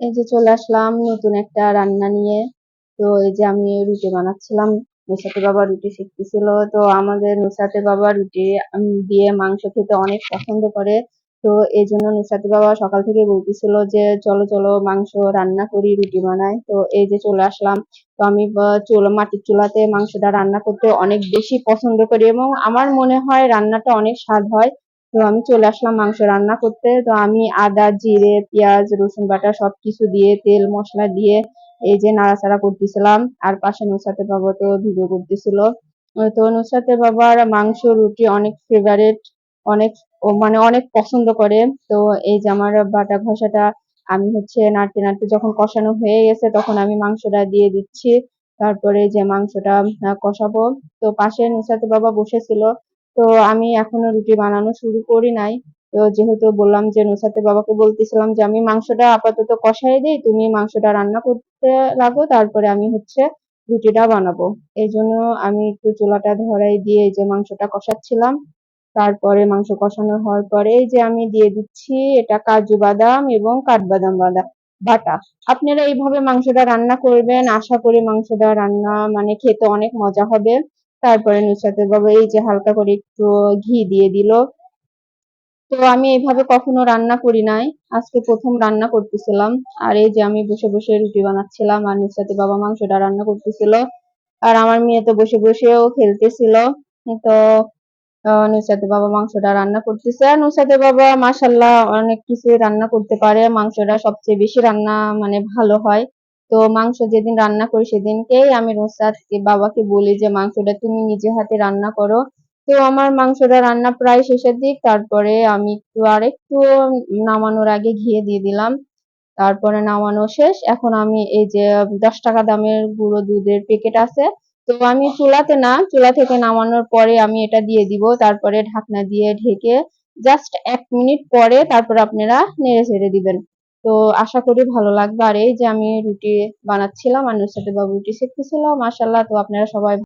এই যে চলে আসলাম নতুন একটা রান্না নিয়ে। তো এই যে আমি রুটি বানাচ্ছিলাম, নুসাতে বাবা রুটি শিখতেছিল। তো আমাদের নুসাতে বাবা রুটি দিয়ে মাংস খেতে অনেক পছন্দ করে। তো এই জন্য নুসাতে বাবা সকাল থেকে বলতেছিল যে, চলো চলো মাংস রান্না করি, রুটি বানাই। তো এই যে চলে আসলাম। তো আমি মাটির চুলাতে মাংসটা রান্না করতে অনেক বেশি পছন্দ করি এবং আমার মনে হয় রান্নাটা অনেক স্বাদ হয়। তো আমি চলে আসলাম মাংস রান্না করতে। তো আমি আদা, জিরে, পেঁয়াজ, রসুন বাটা সবকিছু দিয়ে, তেল, মশলা দিয়ে এই যে নাড়াচাড়া করতেছিলাম। আর পাশে নুসাতে বাবা তো ভিডিও করতেছিল। তো নুসাতে বাবার মাংস, রুটি অনেক ফেভারিট অনেক মানে অনেক পছন্দ করে। তো এই যে আমার বাটা ঘষাটা, আমি হচ্ছে নাড়তে নাড়তে যখন কষানো হয়ে গেছে তখন আমি মাংসটা দিয়ে দিচ্ছি। তারপরে যে মাংসটা কষাবো। তো পাশে নুসাতে বাবা বসেছিল। তো আমি এখনও রুটি বানানো শুরু করি নাই। তো যেহেতু বললাম যে নুসাতে বাবাকে বলতেছিলাম যে, আমি মাংসটা আপাতত কষাই দিই, তুমি মাংসটা রান্না করতে লাগো, তারপরে আমি হচ্ছে রুটিটা বানাবো। এই জন্য আমি একটু চুলাটা ধরাই দিয়ে যে মাংসটা কষাচ্ছিলাম। তারপরে মাংস কষানো হওয়ার পরে এই যে আমি দিয়ে দিচ্ছি, এটা কাজু বাদাম এবং কাঠবাদাম বাদাম বাটা। আপনারা এইভাবে মাংসটা রান্না করবেন। আশা করি মাংসটা রান্না মানে খেতে অনেক মজা হবে। তারপরে নুসরাতের বাবা এই যে হালকা করে একটু ঘি দিয়ে দিল। তো আমি এইভাবে কখনো রান্না করি নাই। আজকে প্রথম রান্না করতেছিলাম। আর এই যে আমি বসে বসে রুটি বানাচ্ছিলাম আর নুসরাতের বাবা মাংসটা রান্না করতেছিল। আর আমার মেয়ে তো বসে বসেও খেলতেছিল। তো নুসরাতের বাবা মাংসটা রান্না করতেছে। আর নুসরাতের বাবা মাশাল্লাহ অনেক কিছু রান্না করতে পারে। মাংসটা সবচেয়ে বেশি রান্না মানে ভালো হয়। তো মাংস যেদিন রান্না করি সেদিনকেই আমি নুসরাতকে বাবাকে বলি যে, মাংসটা তুমি নিজে হাতে রান্না করো। তো আমার মাংসটা রান্না প্রায় শেষের দিক। তারপরে আমি একটু আরেকটু নামানোর আগে ঘি দিয়ে দিলাম। তারপরে নামানো শেষ। এখন আমি এই যে দশ টাকা দামের গুঁড়ো দুধের প্যাকেট আছে, তো আমি চুলাতে না, চুলা থেকে নামানোর পরে আমি এটা দিয়ে দিব। তারপরে ঢাকনা দিয়ে ঢেকে জাস্ট এক মিনিট পরে তারপর আপনারা নেড়ে ছেড়ে দিবেন। তো আশা করি ভালো লাগবে। আর এই যে আমি রুটি বানাচ্ছিলাম, আর নুসরাত বাবু রুটি শিখতেছিল মাশাল্লাহ তো আপনারা সবাই